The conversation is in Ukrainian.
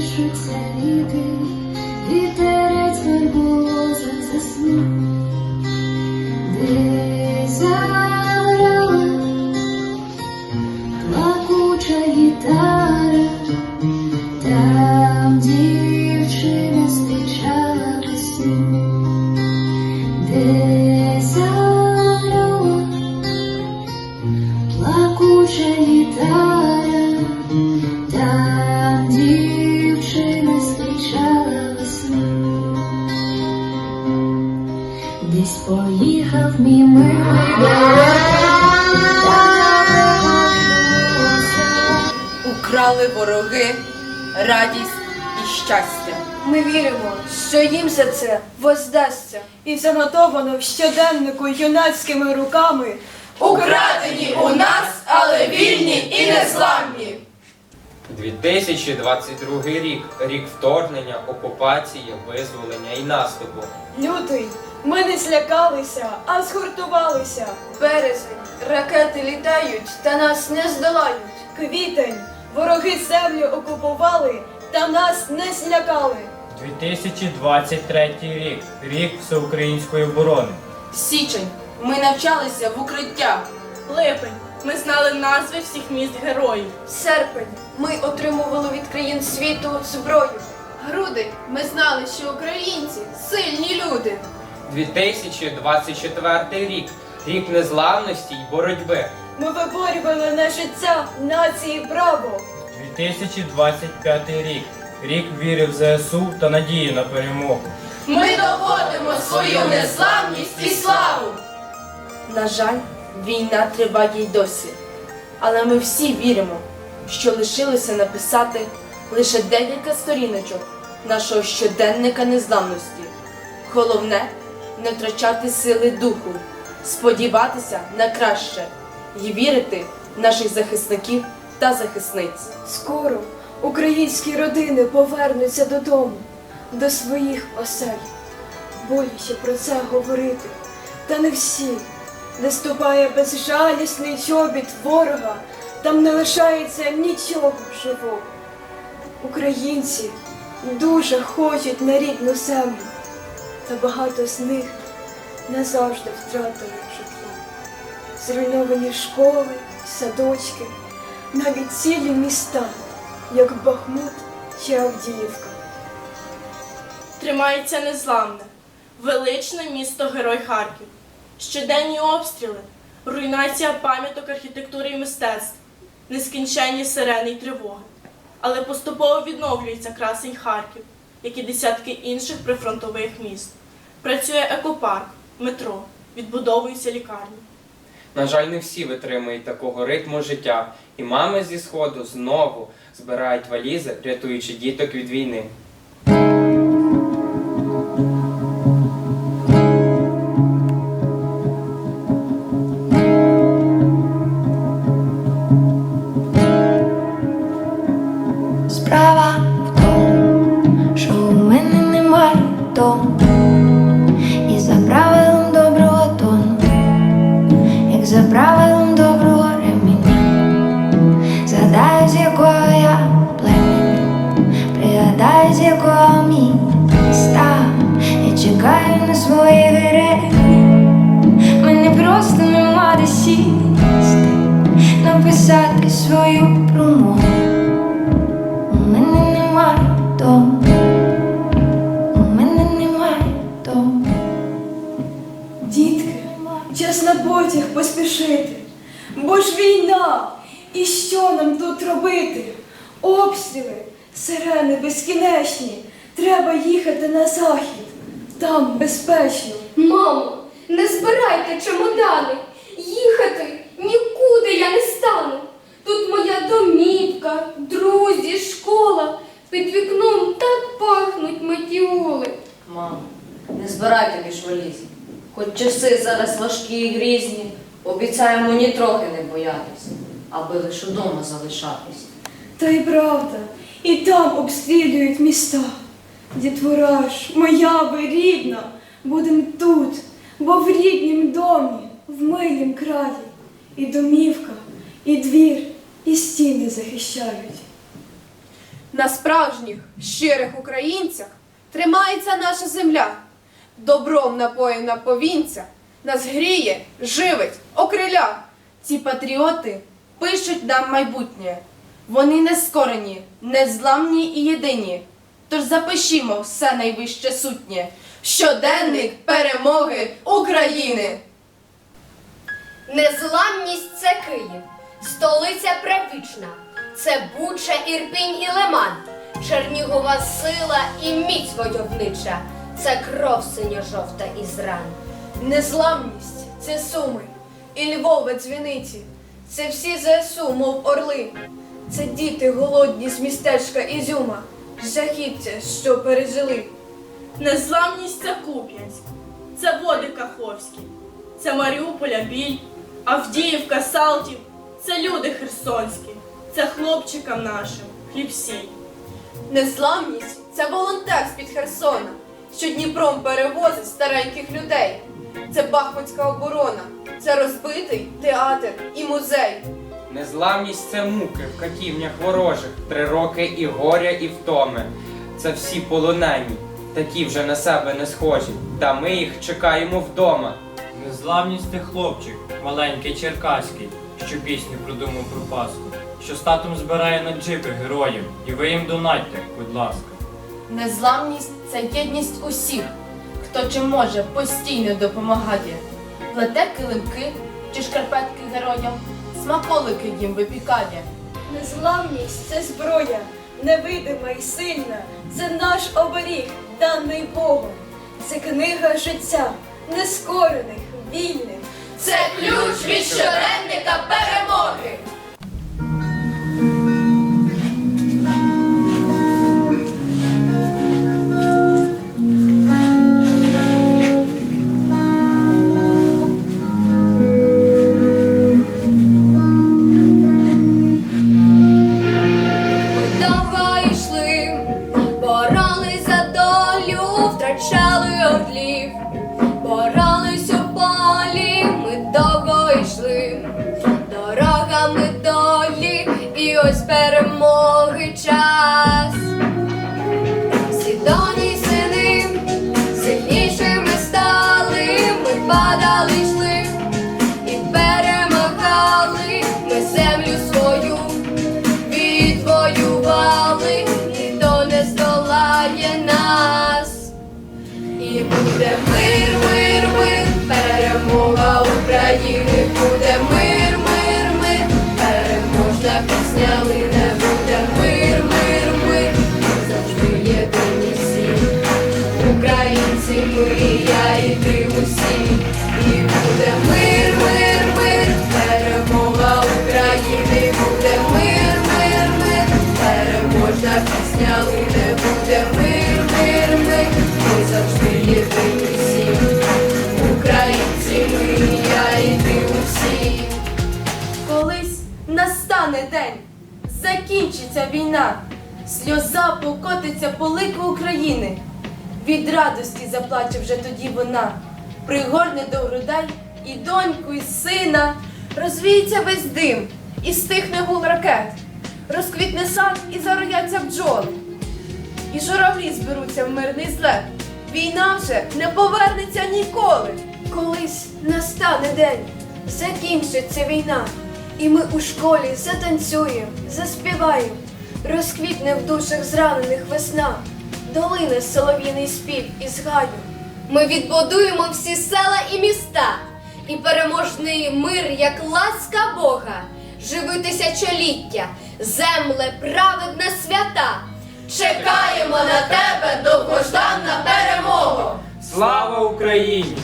是在一点 Десь поїхав мій милий Украли вороги радість і щастя. Ми віримо, що їм за це воздасться. І занотовано в щоденнику юнацькими руками Украдені у нас, але вільні і незламні. 2022 рік рік вторгнення, окупації, визволення і наступу. лютий. Ми не злякалися, а згуртувалися. Березень, ракети літають та нас не здолають. Квітень. Вороги землю окупували та нас не злякали. 2023 рік рік всеукраїнської оборони. Січень. Ми навчалися в укриттях. Липень. Ми знали назви всіх міст героїв. Серпень, ми отримували від країн світу зброю. Грудень. Ми знали, що українці сильні люди. 2024 рік рік незламності й боротьби. Ми виборювали на життя нації браво. 2025 рік рік віри в ЗСУ та надії на перемогу. Ми доводимо свою незламність і славу. На жаль, війна триває й досі. Але ми всі віримо, що лишилося написати лише декілька сторіночок нашого щоденника незламності. Головне не втрачати сили духу, сподіватися на краще і вірити в наших захисників та захисниць. Скоро українські родини повернуться додому, до своїх осель. Боляче про це говорити, та не всі, де ступає безжалісний чобіт ворога, там не лишається нічого живого. Українці дуже хочуть на рідну землю, та багато з них назавжди втратили житло. Зруйновані школи, садочки, навіть цілі міста, як Бахмут чи Авдіївка. Тримається незламне, величне місто Герой Харків. Щоденні обстріли, руйнація пам'яток архітектури і мистецтв, нескінченні сирени й тривоги. Але поступово відновлюється красень Харків, як і десятки інших прифронтових міст. Працює екопарк, метро, відбудовуються лікарні. На жаль, не всі витримують такого ритму життя, і мами зі сходу знову збирають валізи, рятуючи діток від війни. Справа в тому, що у мене немає дому сісти Написати свою промову у мене немає дому, у мене немає дому. Дітки, час на потяг поспішити, бо ж війна, і що нам тут робити? Обстріли, сирени безкінечні, треба їхати на захід, там безпечно. Мамо, не збирайте чемодани. Їхати нікуди я не стану. Тут моя домівка, друзі, школа. Під вікном так пахнуть метіоли. Мамо, не збирайте більш валіз. Хоч часи зараз важкі і грізні, обіцяємо нітрохи не боятись, аби лише удома залишатись. Та й правда, і там обстрілюють міста. Дітвора ж, моя ви рідна, будем тут, бо в ріднім домі, в милім краї, і домівка, і двір, і стіни захищають. На справжніх, щирих українцях тримається наша земля. Добром напоїна повінця, нас гріє, живить, окриля. Ці патріоти пишуть нам майбутнє. Вони не скорені, незламні і єдині. Тож запишімо все найвище сутнє. Щоденник перемоги України. Незламність це Київ, столиця превічна, це Буча, Ірпінь і Лиман, Чернігова сила і міць войовнича, це кров синьо-жовта із ран. Незламність це суми. І Львове дзвіниці. Це всі ЗСУ, мов орли. Це діти голодні з містечка Ізюма, жахіття, що пережили. Незламність це Куп'янськ, це води Каховські, це Маріуполя біль, Авдіївка, Салтів, це люди херсонські, це хлопчикам нашим хліб сіль. Незламність це волонтер з-під Херсона, що Дніпром перевозить стареньких людей. Це Бахмутська оборона, це розбитий театр і музей. Незламність це муки в катівнях ворожих, три роки і горя, і втоми. Це всі полонені, такі вже на себе не схожі. Та ми їх чекаємо вдома. Незламність це хлопчик, маленький черкаський, що пісню придумав про Пасху, що статом збирає на джипи героїв, і ви їм донатьте, будь ласка. Незламність це єдність усіх, хто чим може постійно допомагає. Плете килимки чи шкарпетки героям, смаколики їм випікає. Незламність це зброя, невидима і сильна. Це наш оберіг, даний Богом. Це книга життя, нескорених, вільних. Це ключ від щоденника перемоги час. Сідоні сини, сильнішими стали, ми падали, йшли і перемагали, ми землю свою відвоювали, ніхто не здолає ми, я і ти усі, і буде мир, мир, мир, перемога України, буде мир, мир, мир, переможна пісня лине, буде мир, мир, мир, ми завжди єдині всі. Українці, ми, я і ти усі. Колись настане день, закінчиться війна, сльоза покотиться по лику України. Від радості заплаче вже тоді вона, пригорне до грудей і доньку, і сина, розвіється весь дим, і стихне гул ракет, розквітне сад і зарояться бджоли. І журавлі зберуться в мирний злет. Війна вже не повернеться ніколи. Колись настане день, закінчиться війна, і ми у школі затанцюємо, заспіваємо, розквітне в душах зранених весна, долине солов'їний спів із гаю. Ми відбудуємо всі села і міста, і переможний мир, як ласка Бога, живи тисячоліття, земле, праведна свята. Чекаємо на тебе, довгожданна перемога! Слава Україні!